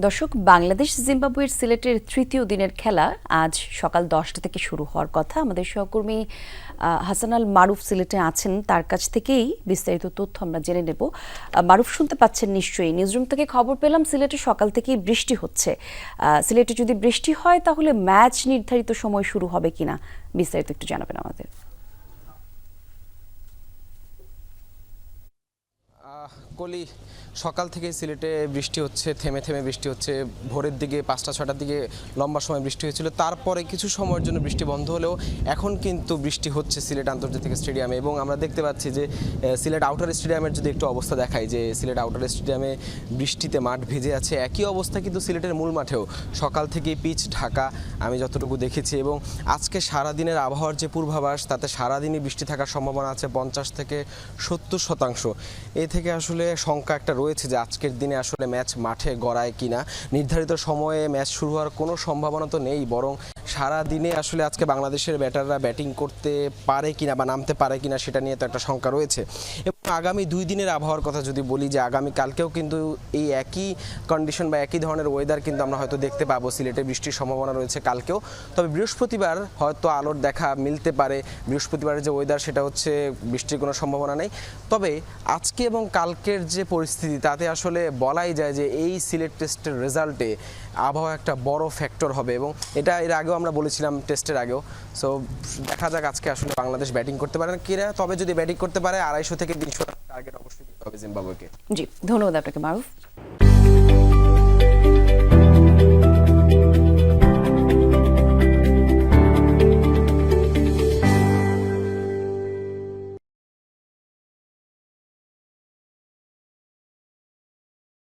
দর্শক বাংলাদেশ জিম্বাবুয়ের সিলেটের তৃতীয় দিনের খেলা আজ সকাল দশটা থেকে শুরু হওয়ার কথা। আমাদের সহকর্মী আহ, হাসান আল মারুফ সিলেটে আছেন। তার কাছ থেকেই বিস্তারিত তথ্য আমরা জেনে নেব। মারুফ শুনতে পাচ্ছেন নিশ্চয়ই। নিউজরুম থেকে খবর পেলাম সিলেটে সকাল থেকেই বৃষ্টি হচ্ছে। সিলেটে যদি বৃষ্টি হয় তাহলে ম্যাচ নির্ধারিত সময় শুরু হবে কিনা বিস্তারিত একটু জানাবেন আমাদের। আহ, সকাল থেকে সিলেটে বৃষ্টি হচ্ছে থেমে থেমে বৃষ্টি হচ্ছে। ভোরের দিকে পাঁচটা ছটার দিকে লম্বা সময় বৃষ্টি হয়েছিল। তারপরে কিছু সময়ের জন্য বৃষ্টি বন্ধ হলেও এখন কিন্তু বৃষ্টি হচ্ছে সিলেট আন্তর্জাতিক স্টেডিয়ামে এবং আমরা দেখতে পাচ্ছি যে সিলেট আউটার স্টেডিয়ামের যদি একটু অবস্থা দেখাই যে সিলেট আউটার স্টেডিয়ামে বৃষ্টিতে মাঠ ভিজে আছে একই অবস্থা কিন্তু সিলেটের মূল মাঠেও। সকাল থেকেই পিচ ঢাকা আমি যতটুকু দেখেছি এবং আজকে সারাদিনের আবহাওয়ার যে পূর্বাভাস তাতে সারাদিনই বৃষ্টি থাকার সম্ভাবনা আছে পঞ্চাশ থেকে সত্তর শতাংশ। এ থেকে আসলে শঙ্কা একটা রয়েছে যে আজকের দিনে আসলে ম্যাচ মাঠে গড়ায় কিনা। নির্ধারিত সময়ে ম্যাচ শুরু হওয়ার কোনো সম্ভাবনা তো নেই, বরং সারা দিনে আসলে আজকে বাংলাদেশের ব্যাটাররা ব্যাটিং করতে পারে কিনা বা নামতে পারে কিনা সেটা নিয়ে তো একটা শঙ্কা রয়েছে। আগামী দুই দিনের আবহাওয়ার কথা যদি বলি যে আগামী কালকেও কিন্তু এই একই কন্ডিশন বা একই ধরনের ওয়েদার কিন্তু আমরা হয়তো দেখতে পাবো। সিলেটে বৃষ্টির সম্ভাবনা রয়েছে কালকেও। তবে বৃহস্পতিবার হয়তো আলোর দেখা মিলতে পারে। বৃহস্পতিবারের যে ওয়েদার সেটা হচ্ছে বৃষ্টির কোনো সম্ভাবনা নেই। তবে আজকে এবং কালকের যে পরিস্থিতি, তাতে আসলে বলাই যায় যে এই সিলেট টেস্টের রেজাল্টে আবহাওয়া একটা বড় ফ্যাক্টর হবে এবং এটা এর আগেও আমরা বলেছিলাম টেস্টের আগেও। সো দেখা যাক আজকে আসলে বাংলাদেশ ব্যাটিং করতে পারে কিনা। তবে যদি ব্যাটিং করতে পারে, আড়াইশো থেকে তিনশো টার্গেট অবশ্যই হবে জিম্বাবুয়েকে। জি ধন্যবাদ আপনাকে মারুফ।